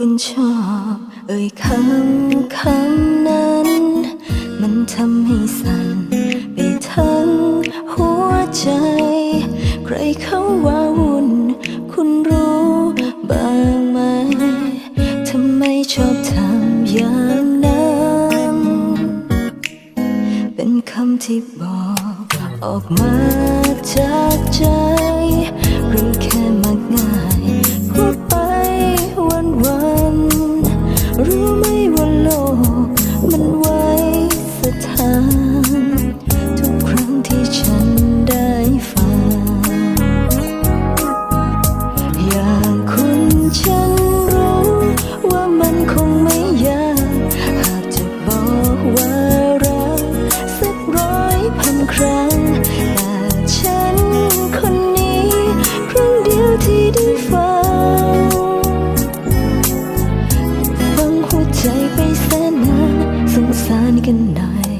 คุณชอบ เอ่ยคำคำนั้น มันทำให้สั่นไปทั้งหัวใจ ใครเขาว่าวุ่น คุณรู้บ้างไหม ทำไมชอบทำอย่างนั้น เป็นคำที่บอกออกมาจากใจ ลกมันไว้สถานทุกครั้งที่ฉันได้ฟังอย่างคุณฉันรู้ว่ามันคงไม่ สงสารกันหน่อย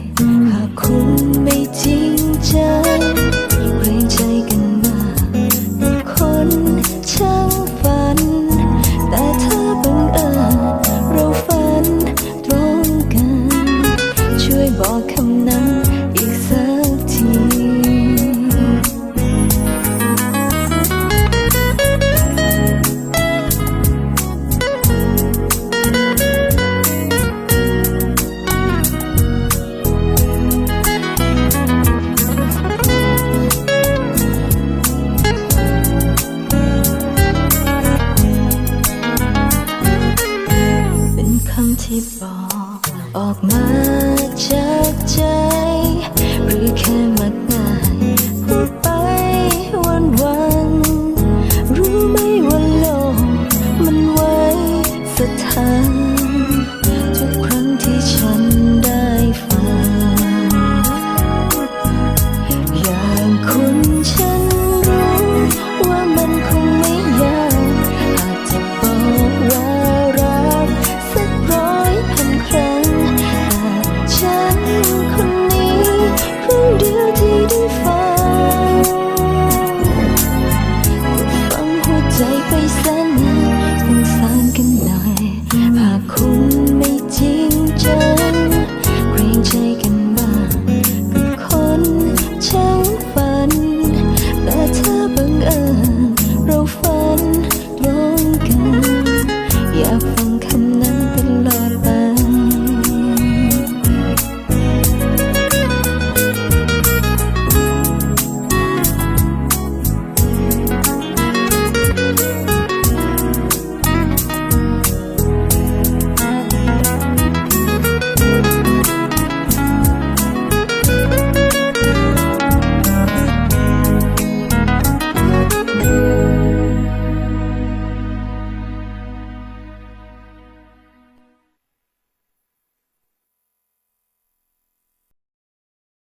ที่บอกออกมา